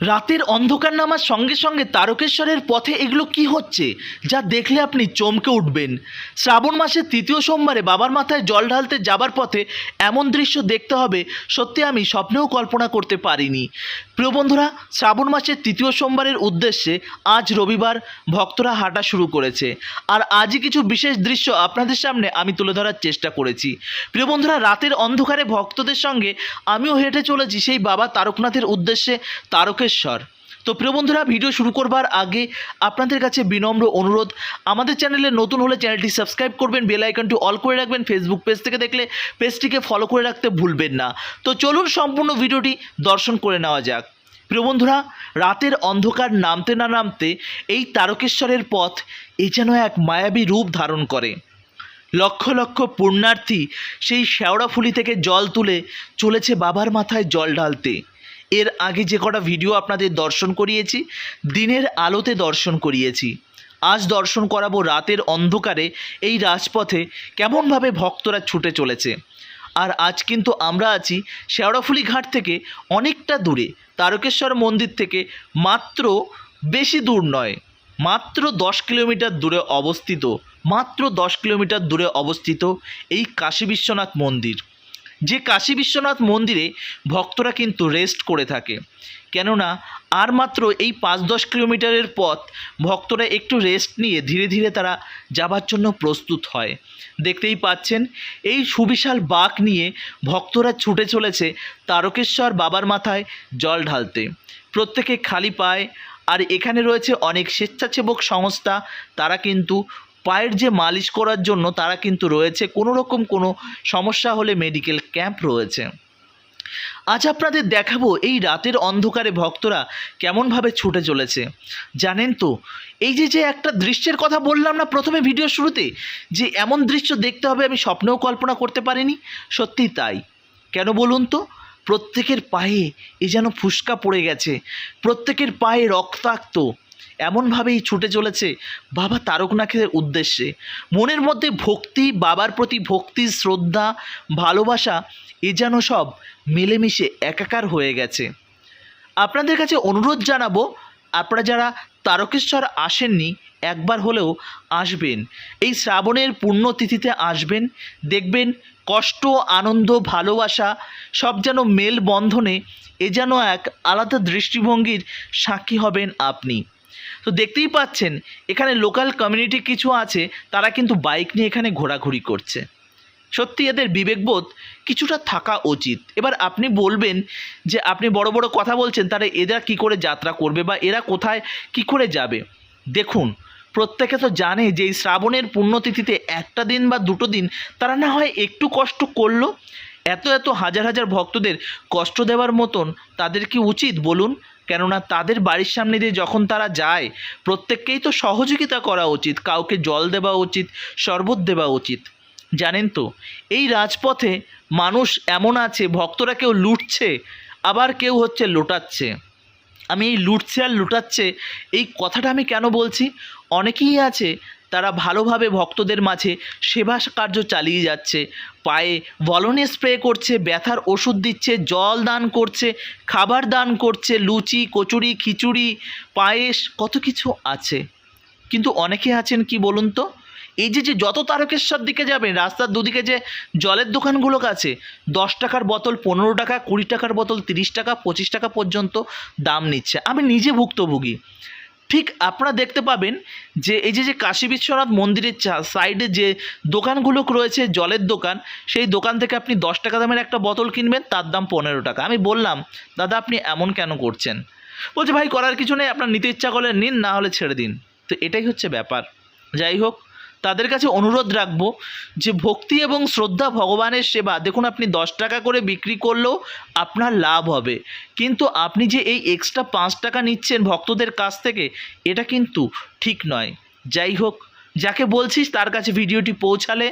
রাতের অন্ধকার নামার সঙ্গে সঙ্গে তারকেশ্বরের পথে এগুলো কি হচ্ছে, যা দেখলে আপনি চমকে উঠবেন। শ্রাবণ মাসের তৃতীয় সোমবারে বাবার মাথায় জল ঢালতে যাবার পথে এমন দৃশ্য দেখতে হবে, সত্যি আমি স্বপ্নেও কল্পনা করতে পারিনি। প্রিয় বন্ধুরা, শ্রাবণ মাসের তৃতীয় সোমবারের উদ্দেশ্যে আজ রবিবার ভক্তরা হাঁটা শুরু করেছে। আর আজই কিছু বিশেষ দৃশ্য আপনাদের সামনে আমি তুলে ধরার চেষ্টা করেছি। প্রিয় বন্ধুরা, রাতের অন্ধকারে ভক্তদের সঙ্গে আমিও হেঁটে চলেছি সেই বাবা তারকনাথের উদ্দেশ্যে তারকেশ্বর তো প্রিয় বন্ধুরা, ভিডিও শুরু করবার আগে আপনাদের কাছে বিনম্র অনুরোধ। আমাদের চ্যানেলে নতুন হলে চ্যানেলটি সাবস্ক্রাইব করবেন, বেল আইকনটি অল করে রাখবেন ফেসবুক পেজ থেকে দেখলে পেজটিকে ফলো করে রাখতে ভুলবেন না। তো চলুন সম্পূর্ণ ভিডিওটি দর্শন করে নেওয়া যাক। প্রিয় বন্ধুরা, রাতের অন্ধকার নামতে না নামতে এই তারকেশ্বরের পথ এ যেন এক মায়াবী রূপ ধারণ করে। লক্ষ লক্ষ পুণ্যার্থী সেই শেওড়াফুলি থেকে জল তুলে চলেছে বাবার মাথায় জল ঢালতে। এর আগে যে কটা ভিডিও আপনাদের দর্শন করিয়েছি, দিনের আলোতে দর্শন করিয়েছি। আজ দর্শন করাবো রাতের অন্ধকারে এই রাজপথে কেমনভাবে ভক্তরা ছুটে চলেছে। আর আজ কিন্তু আমরা আছি শেওড়াফুলি ঘাট থেকে অনেকটা দূরে, তারকেশ্বর মন্দির থেকে মাত্র বেশি দূর নয়, মাত্র দশ কিলোমিটার দূরে অবস্থিত, মাত্র দশ কিলোমিটার দূরে অবস্থিত এই কাশী বিশ্বনাথ মন্দির। যে কাশী বিশ্বনাথ মন্দিরে ভক্তরা কিন্তু রেস্ট করে থাকে। কেননা, আর মাত্র এই পাঁচ দশ কিলোমিটারের পথ ভক্তরা একটু রেস্ট নিয়ে ধীরে ধীরে তারা যাবার জন্য প্রস্তুত হয়। দেখতেই পাচ্ছেন, এই সুবিশাল বাঘ নিয়ে ভক্তরা ছুটে চলেছে তারকেশ্বর বাবার মাথায় জল ঢালতে। প্রত্যেকে খালি পায়, আর এখানে রয়েছে অনেক স্বেচ্ছাসেবক সংস্থা, তারা কিন্তু পায়ের যে মালিশ করার জন্য তারা কিন্তু রয়েছে। কোনো রকম কোনো সমস্যা হলে মেডিকেল ক্যাম্প রয়েছে। আজ আপনাদের দেখাবো এই রাতের অন্ধকারে ভক্তরা কেমনভাবে ছুটে চলেছে। জানেন তো, এই যে যে একটা দৃশ্যের কথা বললাম না প্রথমে ভিডিও শুরুতে, যে এমন দৃশ্য দেখতে হবে আমি স্বপ্নেও কল্পনা করতে পারিনি, সত্যিই তাই। কেন বলুন তো? প্রত্যেকের পায়ে এ যেন ফুসকা পড়ে গেছে, প্রত্যেকের পায়ে রক্তাক্ত এমনভাবেই ছুটে চলেছে বাবা তারকনাথের উদ্দেশ্যে। মনের মধ্যে ভক্তি, বাবার প্রতি ভক্তি, শ্রদ্ধা, ভালোবাসা, এ যেন সব মিলেমিশে একাকার হয়ে গেছে। আপনাদের কাছে অনুরোধ জানাব, আপনারা যারা তারকেশ্বর আসেননি, একবার হলেও আসবেন। এই শ্রাবণের পুণ্যতিথিতে আসবেন। দেখবেন কষ্ট, আনন্দ, ভালোবাসা সব যেন মেল বন্ধনে এ যেন এক আলাদা দৃষ্টিভঙ্গির সাক্ষী হবেন আপনি। তো দেখতেই পাচ্ছেন, এখানে লোকাল কমিউনিটি কিছু আছে, তারা কিন্তু বাইক নিয়ে এখানে ঘোরাঘুরি করছে। সত্যি এদের বিবেকবোধ কিছুটা থাকা উচিত। এবার আপনি বলবেন যে, আপনি বড় বড় কথা বলছেন তারা এরা কি করে যাত্রা করবে বা এরা কোথায় কি করে যাবে? দেখুন, প্রত্যেকে তো জানে যে, এই শ্রাবণের পুণ্যতিথিতে একটা দিন বা দুটো দিন তারা না হয় একটু কষ্ট করল? এত এত হাজার হাজার ভক্তদের কষ্ট দেওয়ার মতন তাদের কি উচিত? বলুন। কেননা তাদের বাড়ির সামনে দিয়ে যখন তারা যায়, প্রত্যেককেই তো সহযোগিতা করা উচিত, কাউকে জল দেওয়া উচিত, শরবত দেওয়া উচিত। জানেন তো, এই রাজপথে মানুষ এমন আছে, ভক্তরা কেউ লুটছে, আবার কেউ হচ্ছে লুটাচ্ছে। আমি এই লুটছে আর লুটাচ্ছে, এই কথাটা আমি কেন বলছি? অনেকেই আছে তারা ভালোভাবে ভক্তদের মাঝে সেবা কার্য চালিয়ে যাচ্ছে। পায়ে ভলনে স্প্রে করছে, ব্যথার ওষুধ দিচ্ছে, জল দান করছে, খাবার দান করছে, লুচি, কচুরি, খিচুড়ি, পায়েস, কত কিছু আছে। কিন্তু অনেকে আছেন কি বলুন তো? এই যে যে যত তারকেশ্বর দিকে যাবেন, রাস্তার দুদিকে যে জলের দোকানগুলো আছে, দশ টাকার বোতল, পনেরো টাকা, কুড়ি টাকার বোতল, তিরিশ টাকা, পঁচিশ টাকা পর্যন্ত দাম নিচ্ছে। আমি নিজে ভুক্তভোগী। ঠিক আপনারা দেখতে পাবেন যে এই যে যে কাশী বিশ্বনাথ মন্দিরের সাইডে যে দোকানগুলো রয়েছে, জলের দোকান, সেই দোকান থেকে আপনি দশ টাকা দামের একটা বোতল কিনবেন, তার দাম পনেরো টাকা। আমি বললাম, দাদা, আপনি এমন কেন করছেন? বলছে, ভাই, করার কিছু নেই, আপনার নিতে ইচ্ছা করলে নিন, না হলে ছেড়ে দিন। তো এটাই হচ্ছে ব্যাপার। যাই হোক তাদের কাছে অনুরোধ রাখব যে ভক্তি এবং শ্রদ্ধা ভগবানের সেবা, দেখুন আপনি দশ টাকা করে বিক্রি করলেও আপনার লাভ হবে। কিন্তু আপনি যে এই এক্সট্রা পাঁচ টাকা নিচ্ছেন ভক্তদের কাছ থেকে, এটা কিন্তু ঠিক নয়। যাই হোক, যাকে বলছিস তার কাছে ভিডিওটি পৌঁছালে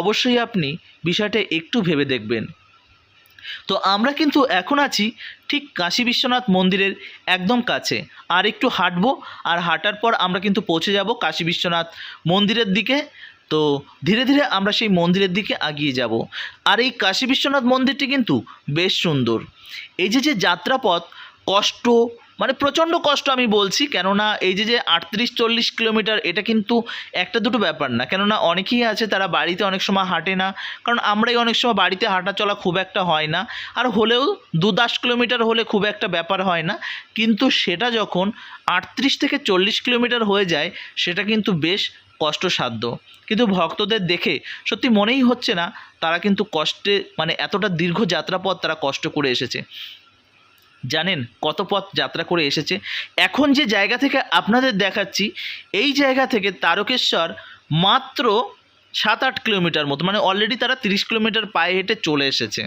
অবশ্যই আপনি বিষয়টা একটু ভেবে দেখবেন। তো আমরা কিন্তু এখন আছি ঠিক কাশী বিশ্বনাথ মন্দিরের একদম কাছে। আর একটু হাঁটবো, আর হাঁটার পর আমরা কিন্তু পৌঁছে যাব কাশী বিশ্বনাথ মন্দিরের দিকে। তো ধীরে ধীরে আমরা সেই মন্দিরের দিকে এগিয়ে যাব। আর এই কাশী বিশ্বনাথ মন্দিরটি কিন্তু বেশ সুন্দর। এই যে যে যাত্রাপথ, কষ্ট মানে প্রচণ্ড কষ্ট আমি বলছি, কেননা এই যে যে আটত্রিশ চল্লিশ কিলোমিটার, এটা কিন্তু একটা দুটো ব্যাপার না। কেননা অনেকেই আছে তারা বাড়িতে অনেক সময় হাঁটে না, কারণ আমরাই অনেক সময় বাড়িতে হাঁটা চলা খুব একটা হয় না। আর হলেও দু দশ কিলোমিটার হলে খুব একটা ব্যাপার হয় না। কিন্তু সেটা যখন আটত্রিশ থেকে চল্লিশ কিলোমিটার হয়ে যায়, সেটা কিন্তু বেশ কষ্টসাধ্য। কিন্তু ভক্তদের দেখে সত্যি মনেই হচ্ছে না, তারা কিন্তু কষ্টে মানে এতটা দীর্ঘ যাত্রাপথ তারা কষ্ট করে এসেছে। জানেন কত পথ যাত্রা করে এসেছে। এখন যে জায়গা থেকে আপনাদের দেখাচ্ছি, এই জায়গা থেকে তারকেশ্বর মাত্র সাত আট কিলোমিটার মতো মানে অলরেডি তারা তিরিশ কিলোমিটার পায়ে হেঁটে চলে এসেছে।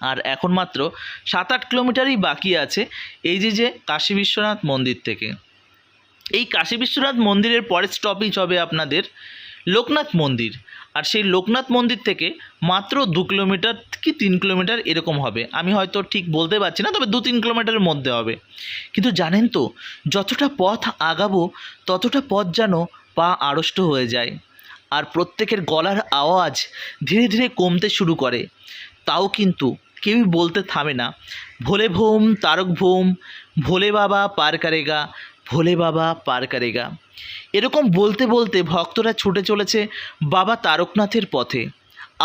আর এখন মাত্র সাত আট কিলোমিটারই বাকি আছে এই যে যে কাশী বিশ্বনাথ মন্দির থেকে। এই কাশী বিশ্বনাথ মন্দিরের পরের স্টপেজ হবে আপনাদের লোকনাথ মন্দির। আর সেই লোকনাথ মন্দির থেকে মাত্র দু কিলোমিটার কি তিন কিলোমিটার এরকম হবে। আমি হয়তো ঠিক বলতে পারছি না, তবে দু তিন কিলোমিটারের মধ্যে হবে। কিন্তু জানেন তো, যতটা পথ আগাবো, ততটা পথ যেন পা আড়ষ্ট হয়ে যায়। আর প্রত্যেকের গলার আওয়াজ ধীরে ধীরে কমতে শুরু করে। তাও কিন্তু কেউই বলতে থামে না। ভোলে ভোম, তারক ভোম, ভোলে বাবা পার কারেগা ভোলে বাবা পার কারেগা। এরকম বলতে বলতে ভক্তরা ছুটে চলেছে বাবা তারকনাথের পথে।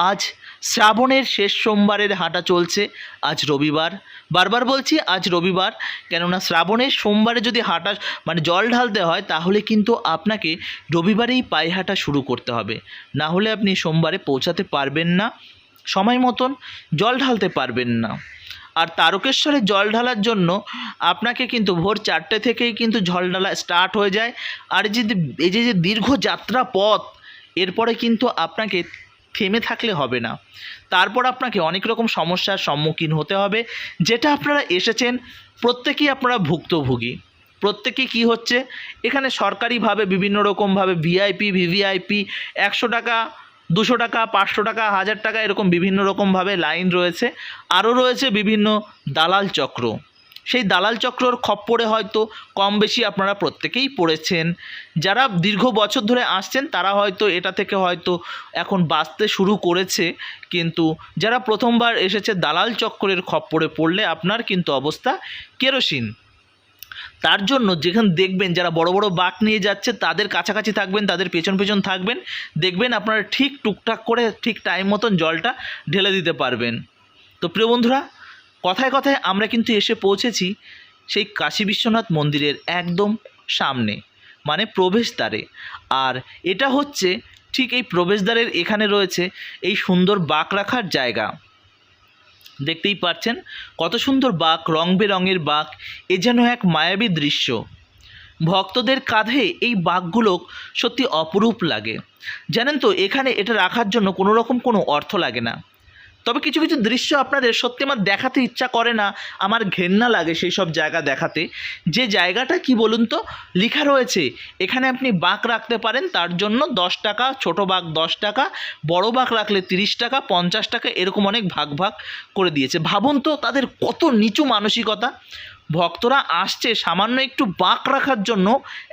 আজ শ্রাবণের শেষ সোমবারের হাঁটা চলছে, আজ রবিবার। বারবার বলছি আজ রবিবার, কেননা শ্রাবণের সোমবারে যদি হাঁটা মানে জল ঢালতে হয়, তাহলে কিন্তু আপনাকে রবিবারেই পায়ে হাঁটা শুরু করতে হবে। না হলে আপনি সোমবারে পৌঁছাতে পারবেন না। সময় মতন জল ঢালতে পারবেন না। আর তারকেশ্বরে জল ঢালার জন্য আপনাকে কিন্তু ভোর চারটে থেকেই কিন্তু জল ঢালা স্টার্ট হয়ে যায়। আর যে এই যে যে দীর্ঘ যাত্রা পথ, এরপরে কিন্তু আপনাকে থেমে থাকলে হবে না। তারপর আপনাকে অনেক রকম সমস্যার সম্মুখীন হতে হবে। যেটা আপনারা এসেছেন, প্রত্যেকেই আপনারা ভুক্তভোগী। প্রত্যেকে কি হচ্ছে? এখানে সরকারিভাবে বিভিন্ন রকমভাবে ভিআইপি ভিভিআইপি একশো টাকা দুশো টাকা, পাঁচশো টাকা, হাজার টাকা এরকম বিভিন্ন রকমভাবে লাইন রয়েছে। আরও রয়েছে বিভিন্ন দালাল চক্র। সেই দালাল চক্রর খপ্পরে হয়তো কম বেশি আপনারা প্রত্যেকেই পড়েছেন। যারা দীর্ঘ বছর ধরে আসছেন, তারা হয়তো এটা থেকে হয়তো এখন বাঁচতে শুরু করেছে। কিন্তু যারা প্রথমবার এসেছে দালাল চক্রের খপ্পরে পড়লে আপনার কিন্তু অবস্থা কেরোসিন। তার জন্য যেখানে দেখবেন যারা বড় বড় বাঁক নিয়ে যাচ্ছে, তাদের কাছাকাছি থাকবেন, তাদের পেছন পেছন থাকবেন, দেখবেন আপনারা ঠিক টুকটাক করে, ঠিক টাইম মতন জলটা ঢেলে দিতে পারবেন। তো প্রিয় বন্ধুরা, কথায় কথায় আমরা কিন্তু এসে পৌঁছেছি সেই কাশী বিশ্বনাথ মন্দিরের একদম সামনে মানে প্রবেশদ্বারে আর এটা হচ্ছে ঠিক এই প্রবেশদ্বারের এখানে রয়েছে এই সুন্দর বাঁক রাখার জায়গা। দেখতেই পাচ্ছেন কত সুন্দর বাঁক রং বেরঙের বাঁক এ যেন এক মায়াবী দৃশ্য। ভক্তদের কাঁধে এই বাঘগুলো সত্যি অপরূপ লাগে। জানেন তো, এখানে এটা রাখার জন্য কোনো রকম কোনো অর্থ লাগে না। তবে কিছু কিছু দৃশ্য আপনাদের সত্যি আমার দেখাতে ইচ্ছা করে না, আমার ঘেন্না লাগে সেই সব জায়গা দেখাতে। যে জায়গাটা কি বলুন তো? লেখা রয়েছে, এখানে আপনি বাঁক রাখতে পারেন, তার জন্য দশ টাকা, ছোট বাঘ দশ টাকা, বড় বাঘ রাখলে তিরিশ টাকা, পঞ্চাশ টাকা, এরকম অনেক ভাগ ভাগ করে দিয়েছে। ভাবুন তো তাদের কত নিচু মানসিকতা। ভক্তরা আসছে সামান্য একটু বাঁক রাখার জন্য,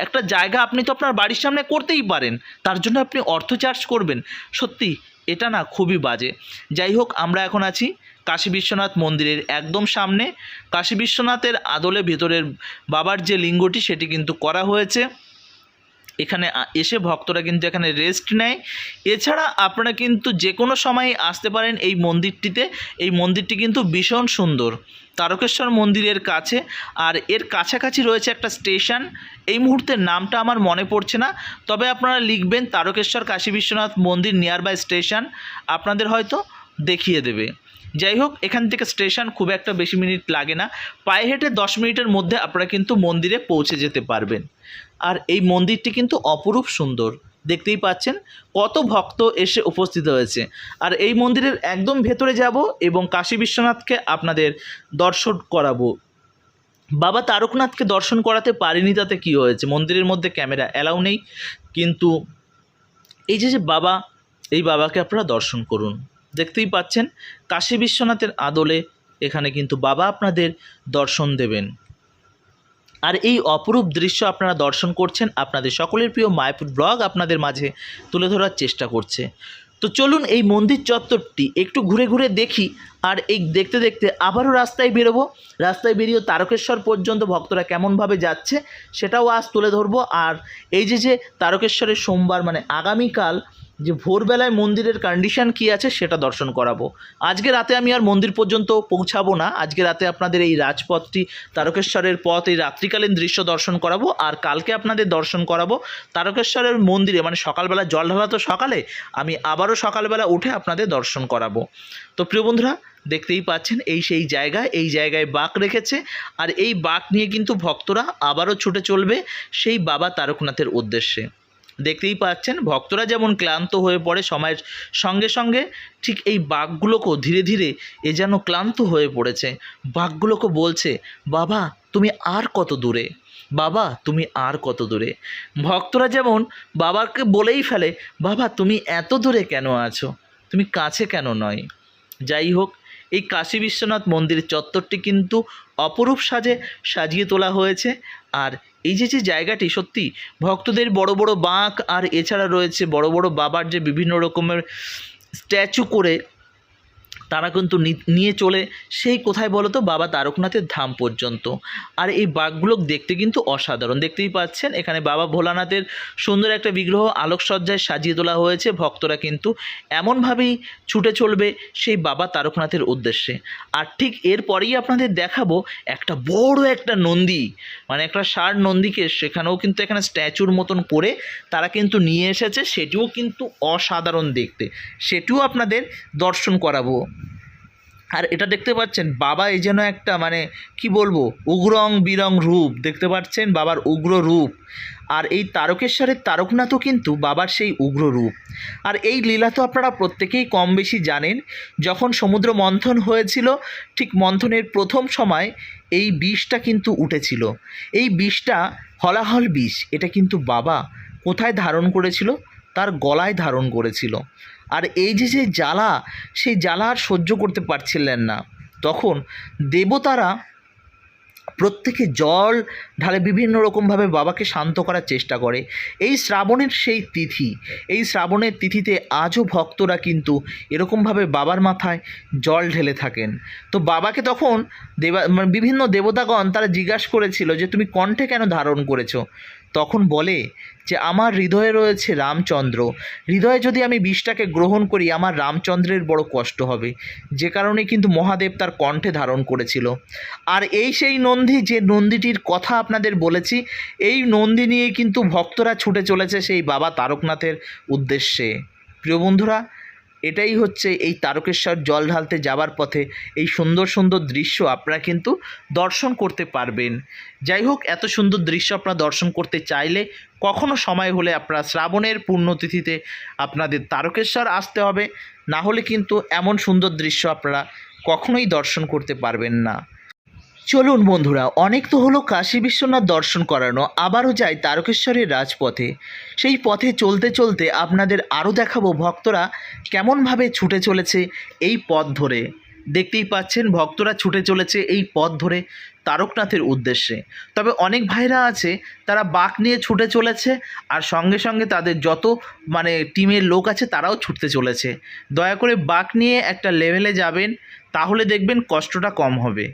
একটা জায়গা আপনি তো আপনার বাড়ির সামনে করতেই পারেন, তার জন্য আপনি অর্থ চার্জ করবেন। সত্যি এটা না খুবই বাজে। যাই হোক, আমরা এখন আছি কাশী বিশ্বনাথ মন্দিরের একদম সামনে। কাশী বিশ্বনাথের আদলে ভেতরের বাবার যে লিঙ্গটি, সেটি কিন্তু করা হয়েছে। এখানে এসে ভক্তরা কিন্তু এখানে রেস্ট নেয়। এছাড়া আপনারা কিন্তু যে কোনো সময় আসতে পারেন এই মন্দিরটিতে। এই মন্দিরটি কিন্তু ভীষণ সুন্দর। তারকেশ্বর মন্দিরের কাছে। আর এর কাছাকাছি রয়েছে একটা স্টেশন এই মুহূর্তে নামটা আমার মনে পড়ছে না। তবে আপনারা লিখবেন তারকেশ্বর কাশী বিশ্বনাথ মন্দির নিয়ার বাই স্টেশন আপনাদের হয়তো দেখিয়ে দেবে। যাই হোক, এখান থেকে স্টেশন খুব একটা বেশি মিনিট লাগে না। পায়ে হেঁটে দশ মিনিটের মধ্যে আপনারা কিন্তু মন্দিরে পৌঁছে যেতে পারবেন। আর এই মন্দিরটি কিন্তু অপরূপ সুন্দর। দেখতেই পাচ্ছেন কত ভক্ত এসে উপস্থিত হয়েছে। আর এই মন্দিরের একদম ভেতরে যাব এবং কাশী বিশ্বনাথকে আপনাদের দর্শন করাবো। বাবা তারকনাথকে দর্শন করাতে পারিনি তাতে কী হয়েছে? মন্দিরের মধ্যে ক্যামেরা অ্যালাউ নেই। কিন্তু এই যে যে বাবা, এই বাবাকে আপনারা দর্শন করুন। দেখতেই পাচ্ছেন কাশী বিশ্বনাথের আদলে এখানে কিন্তু বাবা আপনাদের দর্শন দেবেন। আর এই অপরূপ দৃশ্য আপনারা দর্শন করছেন আপনাদের সকলের প্রিয় মায়াপুর ব্লগ আপনাদের মাঝে তুলে ধরার চেষ্টা করছে। তো চলুন এই মন্দির চত্বরটি একটু ঘুরে ঘুরে দেখি আর এই দেখতে দেখতে আবারও রাস্তায় বেরোবো। রাস্তায় বেরিয়ে তারকেশ্বর পর্যন্ত ভক্তরা কেমনভাবে যাচ্ছে সেটাও আজ তুলে ধরবো। আর এই যে যে তারকেশ্বরের সোমবার মানে আগামীকাল যে ভোরবেলায় মন্দিরের কন্ডিশন কী আছে সেটা দর্শন করাবো। আজকে রাতে আমি আর মন্দির পর্যন্ত পৌঁছাবো না। আজকে রাতে আপনাদের এই রাজপথটি, তারকেশ্বরের পথ, এই রাত্রিকালীন দৃশ্য দর্শন করাবো আর কালকে আপনাদের দর্শন করাবো তারকেশ্বরের মন্দিরে। মানে সকালবেলা জল ঢালা তো সকালে, আমি আবারও সকালবেলা উঠে আপনাদের দর্শন করাবো। তো প্রিয় বন্ধুরা, দেখতেই পাচ্ছেন, এই সেই জায়গা, এই জায়গায় বাঁক রেখেছে আর এই বাঁক নিয়ে কিন্তু ভক্তরা আবারও ছুটে চলবে সেই বাবা তারকনাথের উদ্দেশ্যে। দেখতেই পাচ্ছেন, ভক্তরা যেমন ক্লান্ত হয়ে পড়ে সময়ের সঙ্গে সঙ্গে, ঠিক এই বাঘগুলোকেও ধীরে ধীরে এ যেন ক্লান্ত হয়ে পড়েছে। বাঘগুলোকে বলছে, বাবা, তুমি আর কত দূরে? বাবা, তুমি আর কত দূরে? ভক্তরা যেমন বাবাকে বলেই ফেলে, বাবা, তুমি এত দূরে কেন আছো? তুমি কাছে কেন নয়? যাই হোক, এই কাশী বিশ্বনাথ মন্দির চত্বরটি কিন্তু অপরূপ সাজে সাজিয়ে তোলা হয়েছে। আর এই যে যে জায়গাটি সত্যি ভক্তদের বড় বড় বাঁক আর এছাড়া রয়েছে বড় বড় বাবার যে বিভিন্ন রকমের স্ট্যাচু করে তারা কিন্তু নিয়ে চলে, সেই কোথায় বলো তো বাবা তারকনাথের ধাম পর্যন্ত। আর এই বাঘগুলো দেখতে কিন্তু অসাধারণ। দেখতেই পাচ্ছেন, এখানে বাবা ভোলানাথের সুন্দর একটা বিগ্রহ আলোকসজ্জায় সাজিয়ে তোলা হয়েছে। ভক্তরা কিন্তু এমনভাবেই ছুটে চলবে সেই বাবা তারকনাথের উদ্দেশ্যে। আর ঠিক এরপরেই আপনাদের দেখাবো একটা বড় একটা নন্দী। মানে একটা ষাঁড় নন্দীকে সেখানেও কিন্তু এখানে স্ট্যাচুর মতন করে তারা কিন্তু নিয়ে এসেছে। সেটিও কিন্তু অসাধারণ দেখতে। সেটিও আপনাদের দর্শন করাবো। আর এটা দেখতে পাচ্ছেন, বাবা এই যেন একটা মানে কি বলব, উগ্রং বিরং রূপ। দেখতে পাচ্ছেন বাবার উগ্র রূপ। আর এই তারকেশ্বরের তারকনাথও কিন্তু বাবার সেই উগ্র রূপ। আর এই লীলা তো আপনারা প্রত্যেকেই কম বেশি জানেন, যখন সমুদ্র মন্থন হয়েছিল, ঠিক মন্থনের প্রথম সময় এই বিষটা কিন্তু উঠেছিল। এই বিষটা হলাহল বিষ, এটা কিন্তু বাবা কোথায় ধারণ করেছিল? তার গলায় ধারণ করেছিল। আর এই যে যে জ্বালা, সেই জ্বালা আর সহ্য করতে পারছিলেন না। তখন দেবতারা প্রত্যেকে জল ঢালে বিভিন্ন রকমভাবে বাবাকে শান্ত করার চেষ্টা করে। এই শ্রাবণের সেই তিথি, এই শ্রাবণের তিথিতে আজও ভক্তরা কিন্তু এরকমভাবে বাবার মাথায় জল ঢেলে থাকেন। তো বাবাকে তখন দেবা মানে বিভিন্ন দেবতাগণ তারা জিজ্ঞাসা করেছিল যে, তুমি কণ্ঠে কেন ধারণ করেছ? তখন বলে যে, আমার হৃদয়ে রয়েছে রামচন্দ্র। হৃদয়ে যদি আমি বিষটাকে গ্রহণ করি, আমার রামচন্দ্রের বড় কষ্ট হবে। যে কারণে কিন্তু মহাদেব তার কণ্ঠে ধারণ করেছিল। আর এই সেই নন্দী, যে নন্দীটির কথা আপনাদের বলেছি, এই নন্দী নিয়ে কিন্তু ভক্তরা ছুটে চলেছে সেই বাবা তারকনাথের উদ্দেশ্যে। প্রিয় বন্ধুরা এটাই হচ্ছে এই তারকেশ্বর জল ঢালতে যাওয়ার পথে এই সুন্দর সুন্দর দৃশ্য আপনারা কিন্তু দর্শন করতে পারবেন। যাই হোক, এত সুন্দর দৃশ্য আপনারা দর্শন করতে চাইলে কখনো সময় হলে আপনারা শ্রাবণের পূর্ণতিথিতে আপনাদের তারকেশ্বর আসতে হবে। না হলে কিন্তু এমন সুন্দর দৃশ্য আপনারা কখনোই দর্শন করতে পারবেন না। চলুন বন্ধুরা, অনেক তো হলো কাশী বিশ্বনাথ দর্শন করানো, আবারও যাই তারকেশ্বরের রাজপথে। সেই পথে চলতে চলতে আপনাদের আরও দেখাবো ভক্তরা কেমনভাবে ছুটে চলেছে এই পথ ধরে। দেখতেই পাচ্ছেন, ভক্তরা ছুটে চলেছে এই পথ ধরে তারকনাথের উদ্দেশ্যে। তবে অনেক ভাইরা আছে, তারা বাঁক নিয়ে ছুটে চলেছে আর সঙ্গে সঙ্গে তাদের যত মানে টিমের লোক আছে তারাও ছুটতে চলেছে। দয়া করে বাঁক নিয়ে একটা লেভেলে যাবেন তাহলে দেখবেন কষ্টটা কম হবে।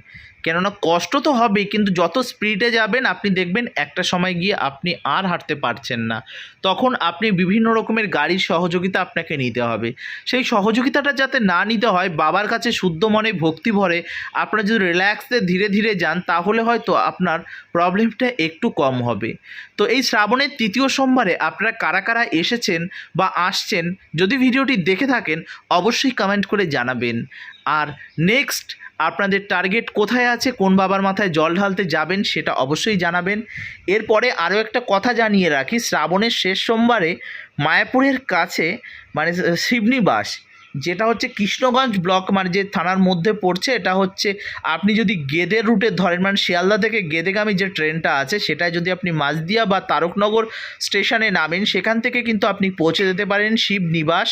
কেননা কষ্ট তো হবেই, কিন্তু যত স্পিডে যাবেন, আপনি দেখবেন একটা সময় গিয়ে আপনি আর হাঁটতে পারছেন না। তখন আপনি বিভিন্ন রকমের গাড়ির সহযোগিতা আপনাকে নিতে হবে। সেই সহযোগিতাটা যাতে না নিতে হয়, বাবার কাছে শুদ্ধ মনে ভক্তি ভরে আপনারা যদি রিল্যাক্সে ধীরে ধীরে যান, তাহলে হয়তো আপনার প্রবলেমটা একটু কম হবে। তো এই শ্রাবণের তৃতীয় সোমবারে আপনারা কারা কারা এসেছেন বা আসছেন, যদি ভিডিওটি দেখে থাকেন, অবশ্যই কমেন্ট করে জানাবেন। আর নেক্সট আপনাদের টার্গেট কোথায় আছে, কোন বাবার মাথায় জল ঢালতে যাবেন সেটা অবশ্যই জানাবেন। এরপরে আরও একটা কথা জানিয়ে রাখি, শ্রাবণের শেষ সোমবারে মায়াপুরের কাছে মানে শিবনিবাস যেটা হচ্ছে কৃষ্ণগঞ্জ ব্লক মানে যে থানার মধ্যে পড়ছে, এটা হচ্ছে আপনি যদি গেদে রুটে ধরেন মানে শিয়ালদা থেকে গেদেগামী যে ট্রেনটা আছে, সেটায় যদি আপনি মাঝদিয়া বা তারকনগর স্টেশনে নামেন, সেখান থেকে কিন্তু আপনি পৌঁছে যেতে পারেন শিব নিবাস,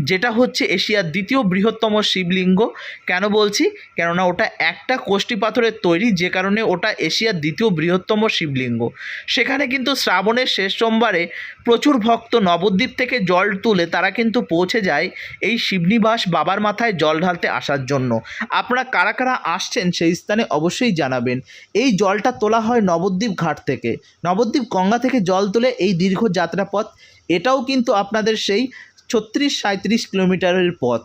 যেটা হচ্ছে এশিয়ার দ্বিতীয় বৃহত্তম শিবলিঙ্গ। কেন বলছি? কেননা ওটা একটা কোষ্টি পাথরের তৈরি, যে কারণে ওটা এশিয়ার দ্বিতীয় বৃহত্তম শিবলিঙ্গ। সেখানে কিন্তু শ্রাবণের শেষ সোমবারে প্রচুর ভক্ত নবদ্বীপ থেকে জল তুলে তারা কিন্তু পৌঁছে যায় এই শিবনিবাস বাবার মাথায় জল ঢালতে আসার জন্য। আপনারা কারা কারা আসছেন সেই স্থানে অবশ্যই জানাবেন। এই জলটা তোলা হয় নবদ্বীপ ঘাট থেকে। নবদ্বীপ গঙ্গা থেকে জল তুলে এই দীর্ঘ যাত্রাপথ। এটাও কিন্তু আপনাদের সেই ছত্রিশ সাঁত্রিশ কিলোমিটারের পথ।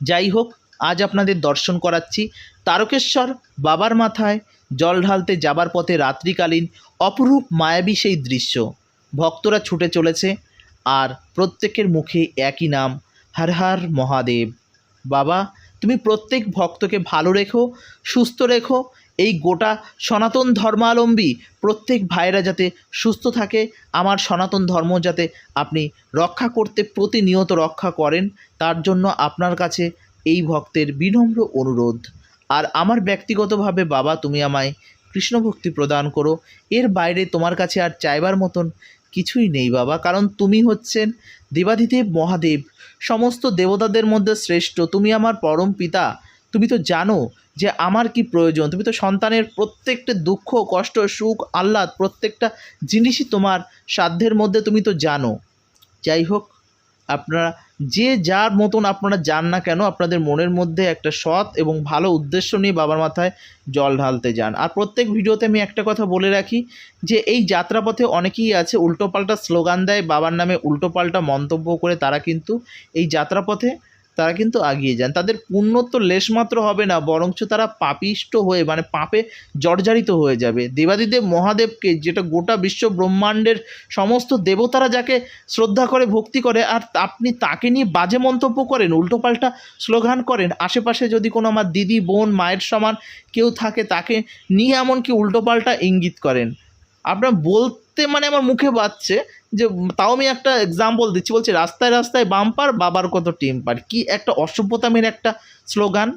যাই হোক, আজ আপনাদের দর্শন করাচ্ছি। তারকেশ্বর বাবার মাথায় জল ঢালতে যাবার পথে রাত্রিকালীন অপরূপ মায়াবী সেই দৃশ্য। ভক্তরা ছুটে চলেছে, আর প্রত্যেকের মুখে একই নাম। হর হর মহাদেব। বাবা, তুমি প্রত্যেক ভক্তকে ভালো রেখো, সুস্থ রেখো। এই গোটা সনাতন ধর্মাবলম্বী প্রত্যেক ভাইরা যাতে সুস্থ থাকে, আমার সনাতন ধর্ম যাতে আপনি রক্ষা করতে প্রতিনিয়ত রক্ষা করেন, তার জন্য আপনার কাছে এই ভক্তের বিনম্র অনুরোধ। আর আমার ব্যক্তিগতভাবে বাবা, তুমি আমায় কৃষ্ণ ভক্তি প্রদান করো। এর বাইরে তোমার কাছে আর চাইবার মতন কিছুই নেই বাবা, কারণ তুমি হচ্ছেন দেবাদিদেব মহাদেব। সমস্ত দেবতাদের মধ্যে শ্রেষ্ঠ, তুমি আমার পরম পিতা। তুমি তো জানো যে আমার কি প্রয়োজন। তুমি তো সন্তানের প্রত্যেকটা দুঃখ, কষ্ট, সুখ, আহ্লাদ, প্রত্যেকটা জিনিসই তোমার সাধ্যের মধ্যে তুমি তো জানো। যাই হোক আপনারা যে যার মতন আপনারা যান না কেন, আপনাদের মনের মধ্যে একটা সৎ এবং ভালো উদ্দেশ্য নিয়ে বাবার মাথায় জল ঢালতে যান। আর প্রত্যেক ভিডিওতে আমি একটা কথা বলে রাখি যে, এই যাত্রাপথে অনেকেই আছে উল্টোপাল্টা স্লোগান দেয়, বাবার নামে উল্টোপাল্টা মন্তব্য করে তারা কিন্তু এই যাত্রাপথে তারা কিন্তু আগিয়ে যান। তাদের পুণ্য তো লেশমাত্র হবে না, বরঞ্চ তারা পাপিষ্ট হয়ে মানে পাপে জর্জারিত হয়ে যাবে। দেবাদিদেব মহাদেবকে, যেটা গোটা বিশ্ব ব্রহ্মাণ্ডের সমস্ত দেবতারা যাকে শ্রদ্ধা করে, ভক্তি করে, আর আপনি তাকে নিয়ে বাজে মন্তব্য করেন, উল্টোপাল্টা স্লোগান করেন, আশেপাশে যদি কোনো আমার দিদি, বোন, মায়ের সমান কেউ থাকে, তাকে নিয়ে এমনকি উল্টোপাল্টা ইঙ্গিত করেন। আপনার বলতে মানে আমার মুখে বাজছে যে তাও আমি একটা এক্সাম্পল দিচ্ছি, বলছি রাস্তায় রাস্তায় বাম্পার বাবার কত টিম্পার কি একটা অসভ্যতামের একটা স্লোগান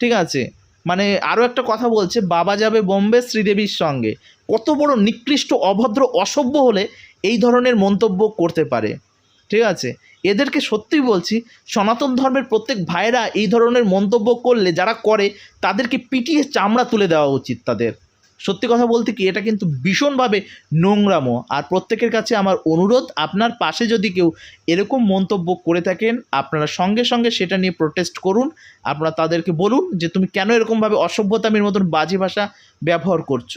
ঠিক আছে? মানে আরও একটা কথা বলছে, বাবা যাবে বোম্বে শ্রীদেবীর সঙ্গে। কত বড় নিকৃষ্ট, অভদ্র, অসভ্য হলে এই ধরনের মন্তব্য করতে পারে। ঠিক আছে? এদেরকে সত্যিই বলছি, সনাতন ধর্মের প্রত্যেক ভাইরা এই ধরনের মন্তব্য করলে, যারা করে, তাদেরকে পিটিয়ে চামড়া তুলে দেওয়া উচিত তাদের। সত্যি কথা বলতে কি, এটা কিন্তু ভীষণভাবে নোংরামো। আর প্রত্যেকের কাছে আমার অনুরোধ, আপনার পাশে যদি কেউ এরকম মন্তব্য করে থাকেন, আপনারা সঙ্গে সঙ্গে সেটা নিয়ে প্রোটেস্ট করুন। আপনারা তাদেরকে বলুন যে, তুমি কেন এরকমভাবে অসভ্যতামের মতন বাজে ভাষা ব্যবহার করছ?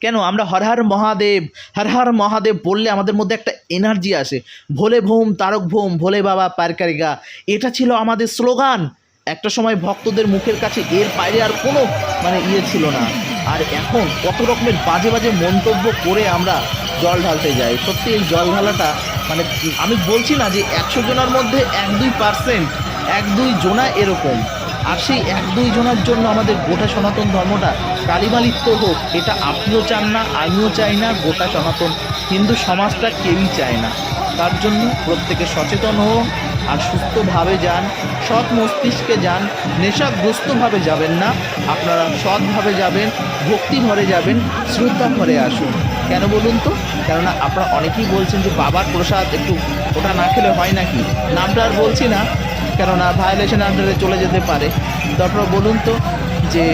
কেন? আমরা হর হর মহাদেব, হর হর মহাদেব বললে আমাদের মধ্যে একটা এনার্জি আসে। ভোলে ভোম, তারক ভোম, ভোলে বাবা পারকারিগা এটা ছিল আমাদের স্লোগান। একটা সময় ভক্তদের মুখের কাছে এর বাইরে আর কোনো মানে ইয়ে ছিল না। আর এখন কত রকমের বাজে বাজে মন্তব্য করে আমরা জল ঢালতে যাই। সত্যি এই জল ঢালাটা মানে আমি বলছি না যে একশো জনের মধ্যে এক দুই পার্সেন্ট এক দুই জোনা এরকম। আর সেই এক দুই জনের জন্য আমাদের গোটা সনাতন ধর্মটা কালিমালিপ্ত হোক, এটা আপনিও চান না, আমিও চাই না, গোটা সনাতন হিন্দু সমাজটা কেউই চায় না। তার জন্য প্রত্যেকে সচেতন হোক আর সুস্থভাবে যান, সৎ মস্তিষ্কে যান, নেশাগ্রস্তভাবে যাবেন না, আপনারা সৎভাবে যাবেন, ভক্তি ভরে যাবেন, শ্রদ্ধা ভরে আসুন। কেন বলুন তো? কেননা আপনারা অনেকেই বলছেন যে বাবার প্রসাদ একটু ওটা না খেলে হয় নাকি? নামটা আর বলছি না, কেননা ভায়োলেশন আন্ডারে চলে যেতে পারে। তারপর বলুন তো যে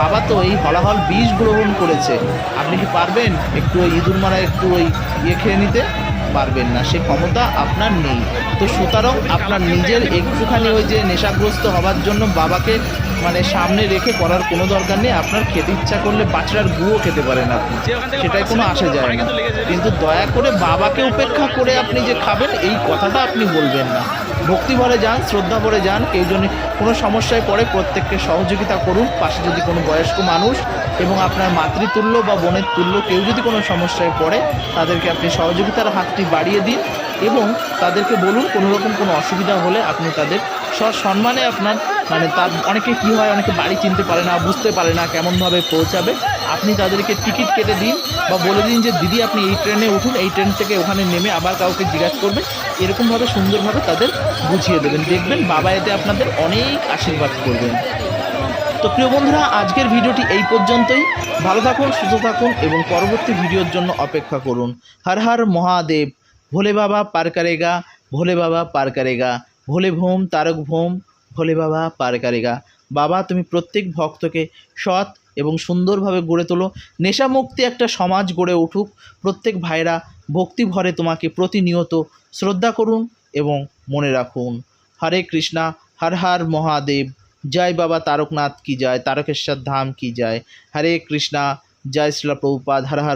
বাবা তো এই হলাহল বিষ গ্রহণ করেছে। আপনি কি পারবেন একটু ওই ইঁদুর মারা একটু ওই ইয়ে খেয়ে নিতে? পারবেন না সে ক্ষমতা আপনার নেই। তো সুতরাং আপনার নিজের একটুখানি ওই যে নেশাগ্রস্ত হওয়ার জন্য বাবাকে মানে সামনে রেখে করার কোনো দরকার নেই আপনার খেতে ইচ্ছা করলে বাচ্চার গুঁড়ো খেতে পারেন আপনি। সেটাই কোনো আসে যায় না। কিন্তু দয়া করে বাবাকে উপেক্ষা করে আপনি যে খাবেন এই কথাটা আপনি বলবেন না। ভক্তি ভরে যান, শ্রদ্ধা ভরে যান, কেউ যদি কোনো সমস্যায় পড়ে প্রত্যেককে সহযোগিতা করুন। পাশে যদি কোনো বয়স্ক মানুষ এবং আপনার মাতৃতুল্য বা বোনের তুল্য কেউ যদি কোনো সমস্যায় পড়ে, তাদেরকে আপনি সহযোগিতার হাতটি বাড়িয়ে দিন এবং তাদেরকে বলুন কোনো রকম কোনো অসুবিধা হলে আপনি তাদের সসম্মানে আপনার মানে তার, অনেকে কী হয়, অনেকে বাড়ি চিনতে পারে না, বুঝতে পারে না কেমনভাবে পৌঁছাবে। আপনি তাদেরকে টিকিট কেটে দিন বা বলে দিন যে, দিদি, আপনি এই ট্রেনে উঠুন, এই ট্রেন থেকে ওখানে নেমে আবার কাউকে জিজ্ঞাসা করবেন। এরকমভাবে, সুন্দরভাবে তাদের বুঝিয়ে দেবেন। দেখবেন বাবা এতে আপনাদের অনেক আশীর্বাদ করবেন। তো প্রিয় বন্ধুরা, আজকের ভিডিওটি এই পর্যন্তই। ভালো থাকুন, সুস্থ থাকুন এবং পরবর্তী ভিডিওর জন্য অপেক্ষা করুন। হর হর মহাদেব, ভোলে বাবা পার করেগা ভোলে বাবা পার করেগা ভোলে ভোম তারক ভোম, ভোলে বাবা পার করেগা বাবা, তুমি প্রত্যেক ভক্তকে সৎ এবং সুন্দরভাবে গড়ে তোলো। নেশামুক্তি একটা সমাজ গড়ে উঠুক। প্রত্যেক ভাইরা ভক্তি ভরে তোমাকে প্রতিনিয়ত শ্রদ্ধা করুন এবং মনে রাখুন, হরে কৃষ্ণা, হর হর মহাদেব, জয় বাবা তারকনাথ কি জয়, তারকেশ্বর ধাম কি জয়, হরে কৃষ্ণা, জয় শ্রীলা প্রভুপাদ হর হর